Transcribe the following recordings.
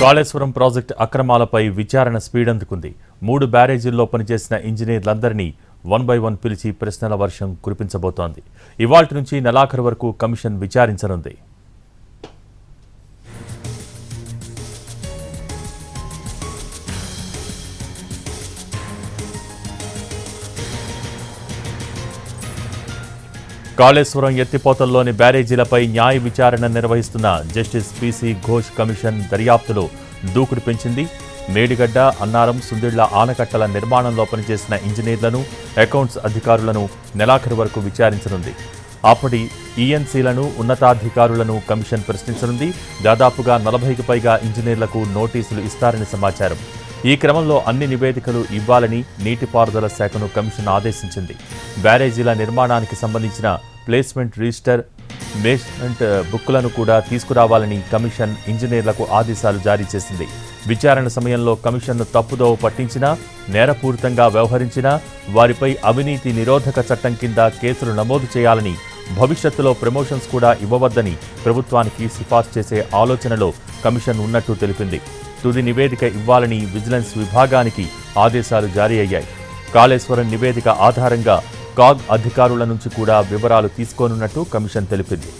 Kaleshwaram project అక్రమాలపై విచారణ speed అందుకుంది మూడు బ్యారేజీల్లో పనిచేసిన ఇంజనీర్లందరినీ వన్ బై వన్ పిలిచి ప్రశ్నల వర్షం కురిపించబోతోంది. ఇవాళ్టి నుంచి నెలాఖరు వరకు కమిషన్ విచారించనుంది. కాళేశ్వరం ఎత్తిపోతల్లోని బ్యారేజీలపై న్యాయ విచారణ నిర్వహిస్తున్న జస్టిస్ పిసి ఘోష్ కమిషన్ దర్యాప్తులో దూకుడు పెంచింది. మేడిగడ్డ అన్నారం సుందిళ్ళ ఆనకట్టల నిర్మాణంలో పనిచేసిన ఇంజనీర్లను అకౌంట్స్ అధికారులను నెలాఖరు వరకు విచారించనుంది. అప్పటి ఈఎన్సీలను ఉన్నతాధికారులను కమిషన్ ప్రశ్నించనుంది. దాదాపుగా నలభైకి పైగా ఇంజనీర్లకు నోటీసులు ఇస్తారని సమాచారం. ఈ క్రమంలో అన్ని నివేదికలు ఇవ్వాలని నీటిపారుదల శాఖను కమిషన్ ఆదేశించింది. బ్యారేజీల నిర్మాణానికి సంబంధించిన ప్లేస్మెంట్ రిజిస్టర్ మేస్మెంట్ బుక్కులను కూడా తీసుకురావాలని కమిషన్ ఇంజనీర్లకు ఆదేశాలు జారీ చేసింది. విచారణ సమయంలో కమిషన్ను తప్పుదోవ పట్టించినా నేరపూరితంగా వ్యవహరించినా వారిపై అవినీతి నిరోధక చట్టం కింద కేసులు నమోదు చేయాలని భవిష్యత్తులో ప్రమోషన్స్ కూడా ఇవ్వవద్దని ప్రభుత్వానికి సిఫార్సు చేసే ఆలోచనలో కమిషన్ ఉన్నట్టు తెలిపింది. తుది నివేదిక ఇవ్వాలని విజిలెన్స్ విభాగానికి ఆదేశాలు జారీ అయ్యాయి. కాళేశ్వరం నివేదిక ఆధారంగా కాగ్ అధికారుల నుంచి కూడా వివరాలు తీసుకోనున్నట్టు కమిషన్ తెలిపింది.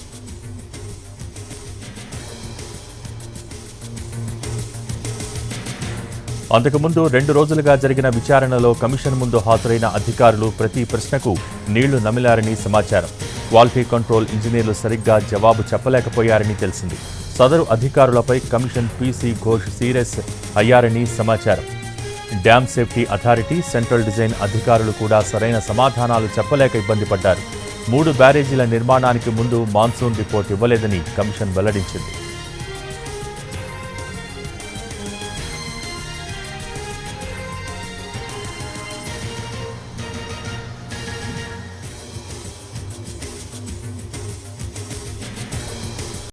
అంతకుముందు రెండు రోజులుగా జరిగిన విచారణలో కమిషన్ ముందు హాజరైన అధికారులు ప్రతి ప్రశ్నకు నీళ్ళు నమిలారని సమాచారం. క్వాలిటీ కంట్రోల్ ఇంజనీర్లు సరిగ్గా జవాబు చెప్పలేకపోయారని తెలిసింది. సదరు అధికారులపై కమిషన్ పీసీ ఘోష్ సీరియస్ అయ్యారని సమాచారం. Dam safety authority central design అధికారులు కూడా సరైన సమాధానాలు చెప్పలేక ఇబ్బంది పడ్డారు. మూడు బ్యారేజీల నిర్మాణానికి ముందు మాన్సూన్ రిపోర్ట్ ఇవ్వలేదని కమిషన్ వెల్లడించింది.